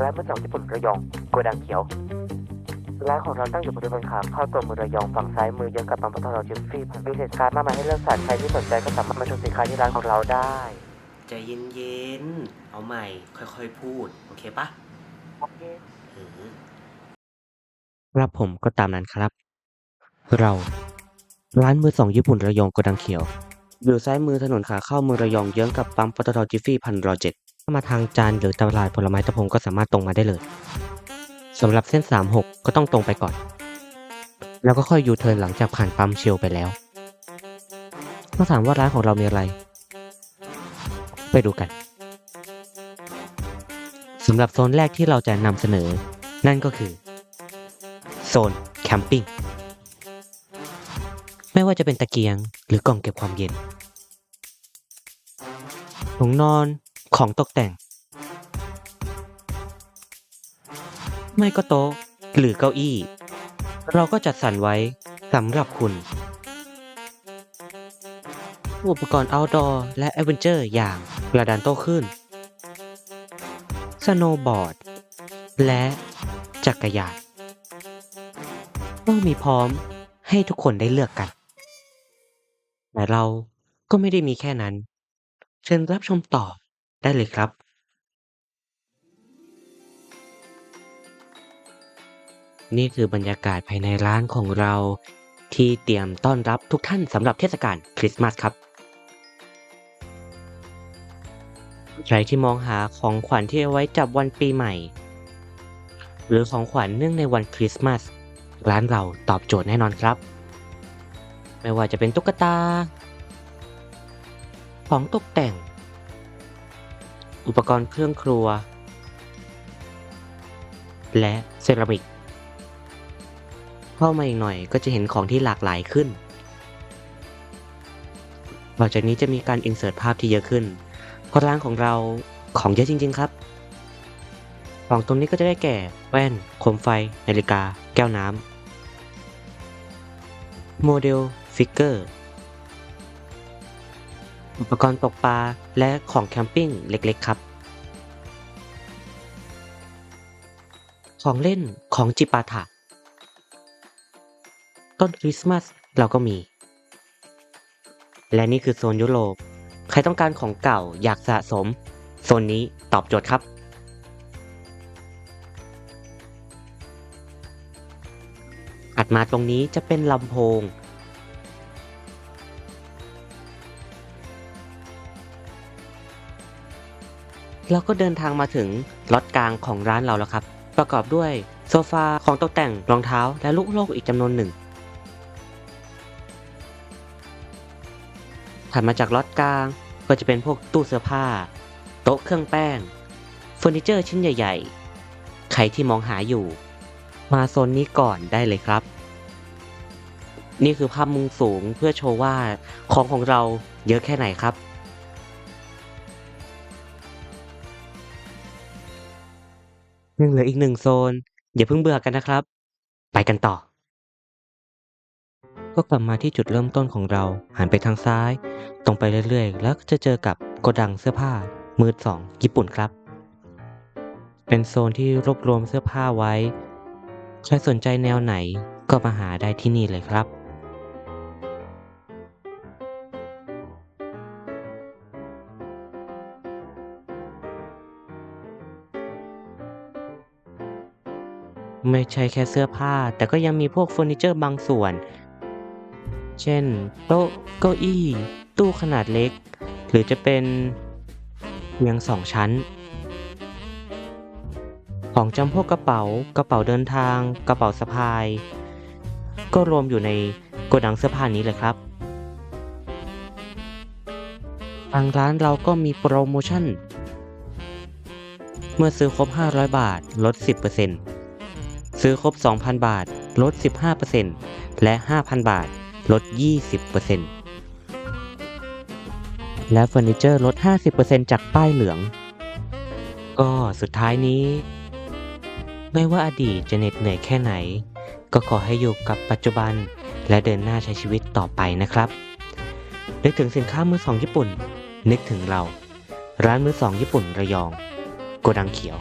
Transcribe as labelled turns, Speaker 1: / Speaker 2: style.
Speaker 1: ร้านมือสองญี่ปุ่นระยองโกดังเขียวร้านของเราตั้งอยู่บริเวณขาเข้าตัวเมืองระยองฝั่งซ้ายมือยังกับปั๊มปตทจิฟฟี่มีสินค้ามากมายให้เลือกสรรใครที่สนใจก็สามารถมาชมสินค้าที่ร้านของเราได้
Speaker 2: ใจเย็นๆเอาใหม่ ค่อยๆพูด โอเคปะ
Speaker 1: โอเค
Speaker 2: ครับผมก็ตามนั้นครับ เรา ร้านมือสองญี่ปุ่นระยองโกดังเขียว อยู่ซ้ายมือถนนขาเข้าเมืองระยองเยื้องกับปั๊มปตทจิฟฟี่พันรอเจ็ด ถ้ามาทางจานหรือตลาดผลไม้ตะพงก็สามารถตรงมาได้เลยสำหรับเส้น 36 ก็ต้องตรงไปก่อน แล้วก็ค่อยยูเทิร์นหลังจากผ่านปั๊มเชลไปแล้วถ้าถามว่าร้านของเรามีอะไร ไปดูกันสำหรับโซนแรกที่เราจะนำเสนอ นั่นก็คือ โซนแคมปิ้งไม่ว่าจะเป็นตะเกียงหรือกล่องเก็บความเย็นถุงนอน ของตกแต่ง ไม่ก็โต๊ะ หรือเก้าอี้ เราก็จัดสรรไว้สำหรับคุณ อุปกรณ์ outdoor และ adventure อย่างกระดานโต้คลื่นสโนว์บอร์ด และจักรยานต้องมีพร้อมให้ทุกคนได้เลือกกัน แต่เราก็ไม่ได้มีแค่นั้น เชิญรับชมต่อ ได้เลยครับ นี่คือบรรยากาศภายในร้านของเรา ที่เตรียมต้อนรับทุกท่านสำหรับเทศกาลคริสต์มาสครับใครที่มองหาของขวัญที่เอาไว้จับวันปีใหม่ หรือของขวัญเนื่องในวันคริสต์มาสร้านเราตอบโจทย์แน่นอนครับ ไม่ว่าจะเป็นตุ๊กตา ของตกแต่ง อุปกรณ์เครื่องครัว และเซรามิก เข้ามาอีกหน่อยก็จะเห็นของที่หลากหลายขึ้นต่อจากนี้จะมีการอินเสิร์ตภาพที่เยอะขึ้น เพราะร้านของเราของเยอะจริง ๆ ครับ ของตรงนี้ก็จะได้แก่ แว่น โคมไฟ นาฬิกา แก้วน้ำโมเดล ฟิกเกอร์ อุปกรณ์ตกปลา และของแคมปิ้งเล็กๆครับ ของเล่นของจิปาถะต้นคริสต์มาสเราก็มี และนี่คือโซนยุโรป ใครต้องการของเก่าอยากสะสม โซนนี้ตอบโจทย์ครับ อัดมาตรงนี้จะเป็นลำโพง เราก็เดินทางมาถึงล็อตกลางของร้านเราแล้วครับ ประกอบด้วยโซฟาของตกแต่งรองเท้าและลูกโลกอีกจำนวนหนึ่งถัดมาจากล็อตกลางก็จะเป็นพวกตู้เสื้อผ้า โต๊ะเครื่องแป้งเฟอร์นิเจอร์ชิ้นใหญ่ ๆ ใครที่มองหาอยู่ มาโซนนี้ก่อนได้เลยครับ นี่คือภาพมุมสูงเพื่อโชว์ว่าของของเราเยอะแค่ไหนครับ ยังเหลืออีกหนึ่งโซน อย่าเพิ่งเบื่อกันนะครับ ไปกันต่อ ก็กลับมาที่จุดเริ่มต้นของเรา หันไปทางซ้าย ตรงไปเรื่อยๆ แล้วก็จะเจอกับโกดังเสื้อผ้า มือสองญี่ปุ่นครับ เป็นโซนที่รวบรวมเสื้อผ้าไว้ ใครสนใจแนวไหนก็มาหาได้ที่นี่เลยครับ ไม่ใช่แค่เสื้อผ้า แต่ก็ยังมีพวกเฟอร์นิเจอร์บางส่วน เช่น โต๊ะเก้าอี้ ตู้ขนาดเล็ก หรือจะเป็นเตียงสองชั้น ของจำพวกกระเป๋ากระเป๋าเดินทาง กระเป๋าสะพาย ก็รวมอยู่ในโกดังเสื้อผ้านี้เลยครับทางร้านเราก็มีโปรโมชั่น เมื่อซื้อครบ 500 บาท ลด 10% ซื้อครบ 2,000 บาท ลด 15%และ 5,000 บาท ลด 20%และเฟอร์นิเจอร์ลด 50%จากป้ายเหลือง ก็สุดท้ายนี้ ไม่ว่าอดีตจะเหน็ดเหนื่อยแค่ไหน ก็ขอให้อยู่กับปัจจุบัน และเดินหน้าใช้ชีวิตต่อไปนะครับ นึกถึงสินค้ามือสองญี่ปุ่น นึกถึงเรา ร้านมือสองญี่ปุ่นระยอง โกดังเขียว